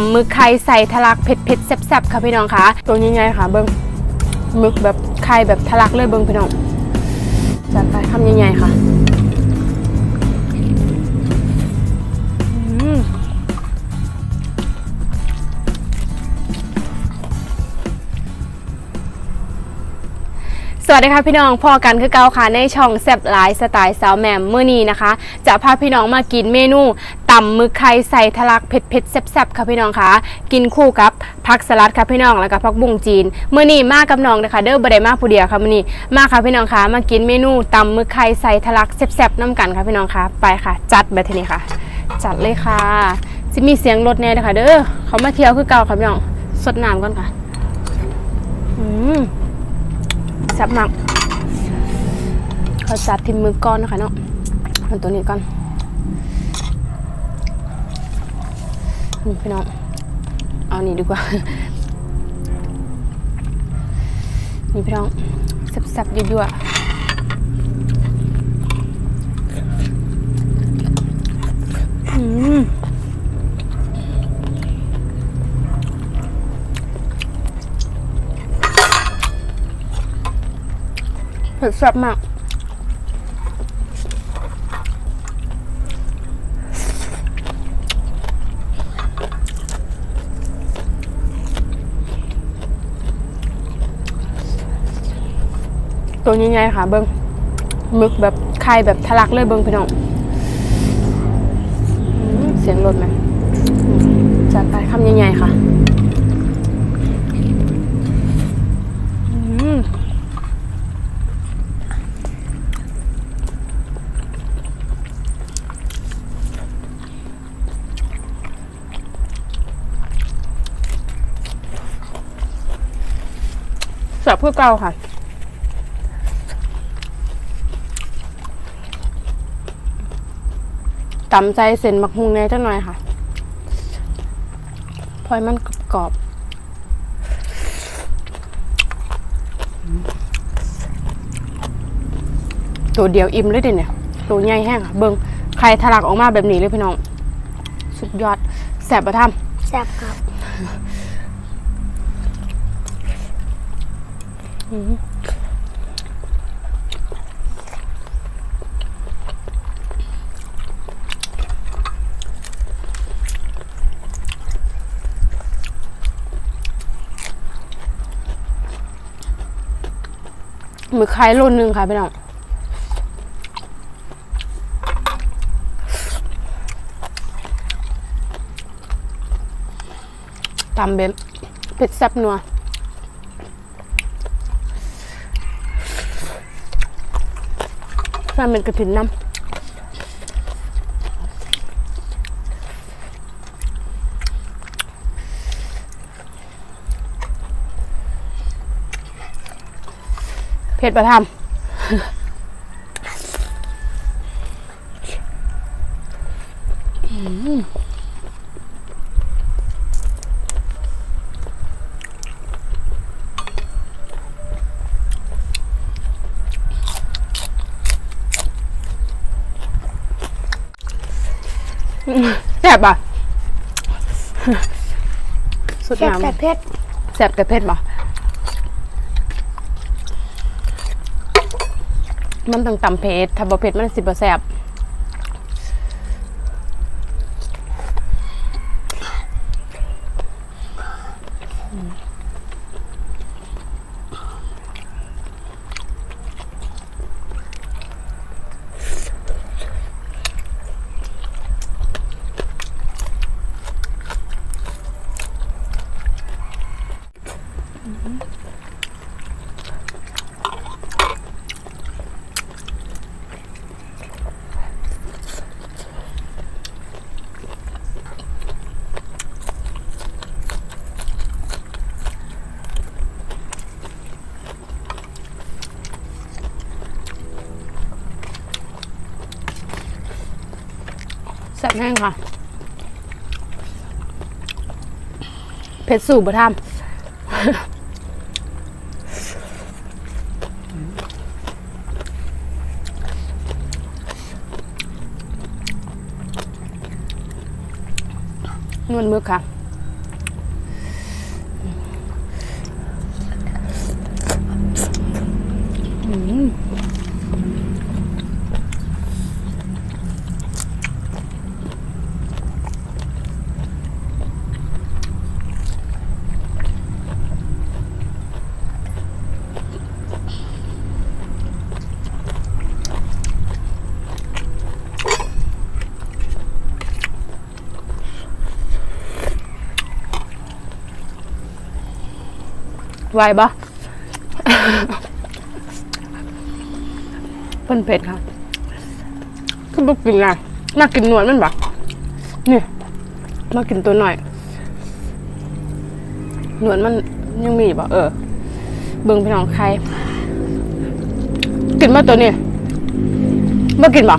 ำมึกไข่ใส่ทะลักเผ็ดเผ็ดๆแซ่บๆค่ะพี่น้องค่ะตัวนี้ไงค่ะเบิ้งมึกแบบไข่แบบทะลักเลยเบิ้งพี่น้องจัดไปทำยังไงค่ะ ดีค่ะพี่น้องพอกันคือเก่าค่ะในช่องแซบหลายสไตล์สาวแหม่มเมื่อนี้นะคะ จะพาพี่น้องมากินเมนูตำมึกไข่ใส่ทะลักเผ็ดเผ็ดๆแซ่บๆค่ะพี่น้องค่ะกินคู่กับผักสลัดค่ะพี่น้องแล้วก็ผักบุ้งจีนเมื่อนี้มากับน้องนะคะเด้อบ่ได้มาผู้เดียวค่ะมื่อนี้มาค่ะพี่น้องค่ะมากินเมนูตำมึกไข่ใส่ทะลักแซ่บๆน้ำกันค่ะพี่น้องค่ะไปค่ะ จัดแบบนี้ค่ะ จัดเลยค่ะจะมีเสียงรถแน่เลยค่ะเด้อเขามาเที่ยวคือเก่าค่ะพี่น้องสดน้ำก่อนค่ะอืม ซ่บมากเขาจัดทิมมือก้อนนะคะเนาะเอาตัวนี้ก่อนนี่พี่น้องเอานี่ดีกว่า นี่พี่น้องแซ่บๆยั่วๆอืม ผ็ดแซ่บมาก ตัวใหญ่ๆค่ะเบิ้งมึกแบบไข่แบบทะลักเลยเบิ้งพี่น้องเสียงรถไหมอืมจัดไปคำใหญ่ๆค่ะอืม แซ่บเพื่อเก่าค่ะตำใจเส้นมักฮุงแหน่จังหน่อยค่ะพอยมันกรอบตัวเดียวอิ่มเลยเดิเนี่ย ตัวใหญ่แห้งค่ะ เบิงไข่ทะลักออกมาแบบนี้เลยพี่น้อง สุดยอด แสบประทแซ่บครับำมือนไข่โลนหนึ่งค่ะพี่น้องตำเบ็ดเผ็ดแซ่บนัว มันเป็นกระถิ่นน้ำเผ็ดประทำอืม แซ่บอะสุดแซ่บน้ำแต่เผ็ดแซ่บแต่เผ็ดบ่มันต้องตำเผ็ดถ้าบ่เผ็ดมันสิบ่แซ่บ แซ่บแห้งค่ะ เผ็ดสูบบ่ทำนวลมือค่ะ ไหวปะเพิ่นเผ็ดค่ะคือบ่กินนะมากินหนวดมันปะนี่มากินตัวหน่อยหนวดมันยังมีปะเออ เบิ่งพี่น้องใคร กินมาตัวนี้มากินปะ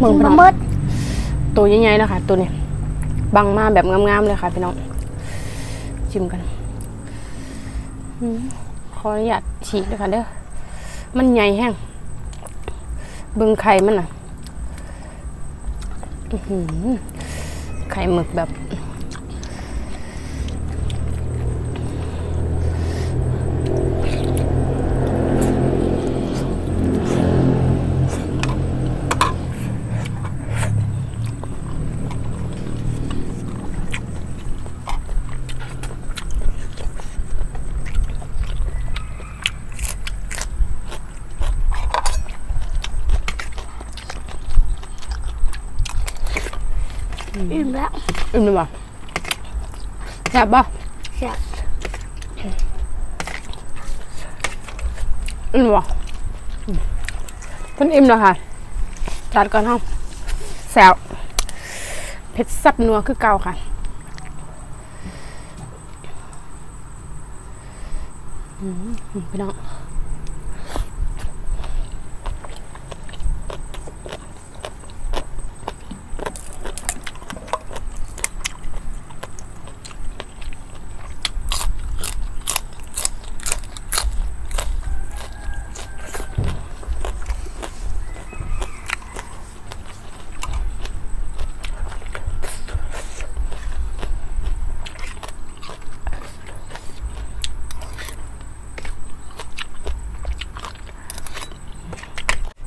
เบิ่งพี่น้องมดตัวใหญ่ๆนะคะตัวนี้ บังมาแบบงามๆเลยค่ะพี่น้อง ชิมกันอืม ขออนุญาตฉีกด้วยค่ะเด้อ มันใหญ่แห้งเบึงไข่มันอะไข่หมึกแบบ อิ่ม แล้วอิ่มเลยป่ะแซ่บป่ะแซ่บอิ่มเลยป่ะอืมเพิ่นอิ่มแล้วค่ะจัดก่อนเฮาแซ่บเผ็ดซับนัวคือเก่าค่ะอืมพี่น้อง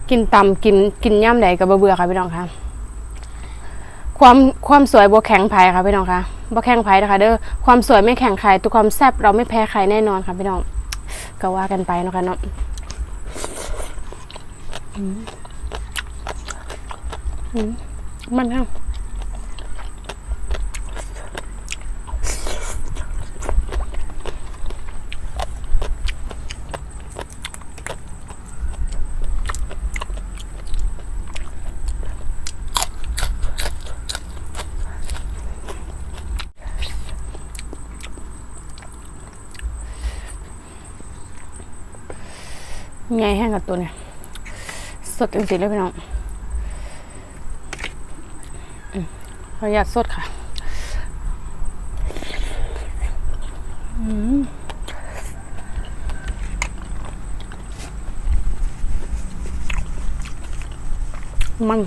กินตำกินกินย่ำใดกับเบื่อค่ะพี่น้องค่ะ ความความสวยบวแข็งไผ่ค่ะพี่น้องค่ะบวแข็งไผ่นะคะเด้อความสวยไม่แข็งใครตัวความแซ่บเราไม่แพ้ใครแน่นอนค่ะพี่น้อง ก็ว่ากันไปนะคะเนาะมันค่ะ ไงแห้งกับตัวเนี่ย สดจริงๆเลยพี่น้องขออนุญาตสดค่ะมัน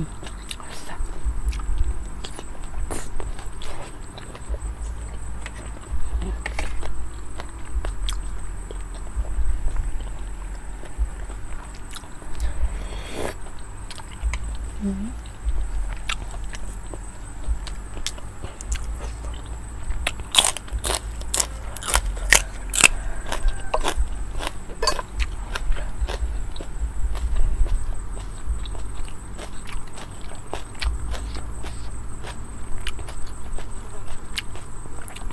น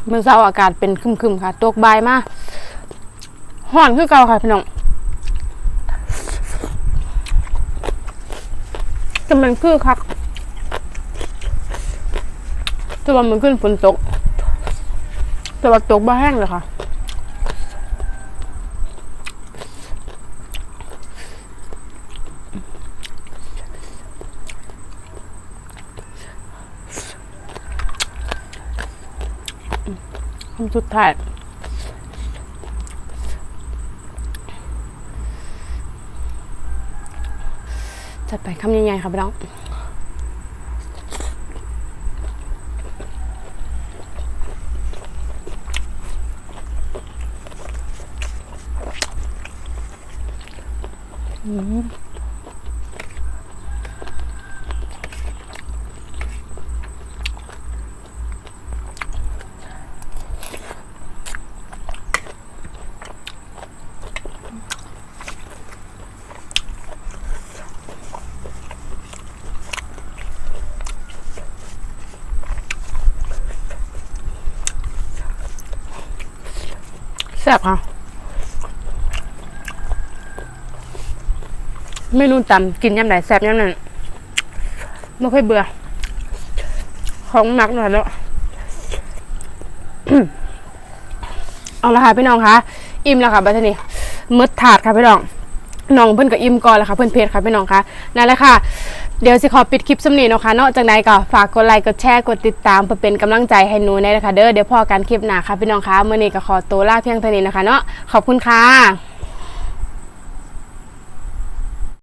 เมื่อเช้าอากาศเป็นครึมๆค่ะ ตกบายมากห่อนคือเก่าค่ะพี่น้องจะมันคือคักจะว่ามันขึ้นฝนตก แต่ว่าตกบ้าแห้งเลยค่ะ สุดท้ายจัดไปคำยังไงครับพี่น้องแซ่บค่ะเมนูตำกินยำไหนแซ่บยำนั้นไม่ค่อยเบื่อ ของหมักหน่อยแล้ว เอาละค่ะพี่น้องคะอิ่มแล้วค่ะบัดนี้มืดถาดค่ะพี่น้องน้องเพิ่อนก็อิ่มก่อนแล้วค่ะเพิ่อนเพจค่ะพี่น้องคะนั่นแหละค่ะ เดี๋ยวสิขอปิดคลิปสำนีเนาะค่ะนอกจากนั้นก็ฝากกดไลค์กดแชร์กดติดตามเพื่อเป็นกำลังใจให้หนูในนะคะเด้อเดี๋ยวพอกันคลิปหน้าค่ะพี่น้องคะเมื่อนี้ก็ขอตัวลาเพียงเท่านี้นะคะเนาะขอบคุณค่ะ